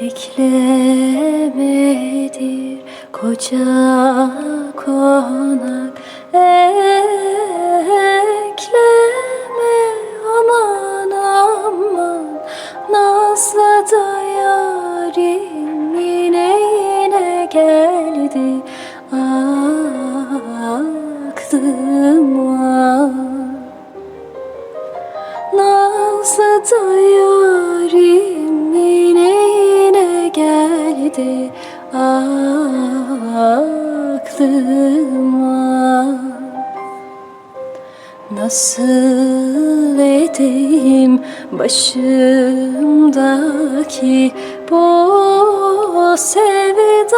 Beklemedir koca konak. Ekleme aman aman. Nazlı da yarim yine yine geldi. Aklıma. Nazlı da yarim geldi aklıma. Nasıl edeyim başımdaki bu sevdayı?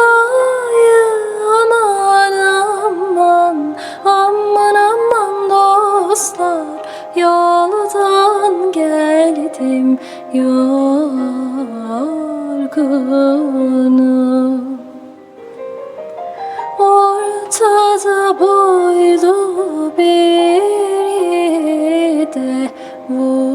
Aman aman aman aman dostlar yoldan geldim yorgunum. Ortada boylu biri de vurgun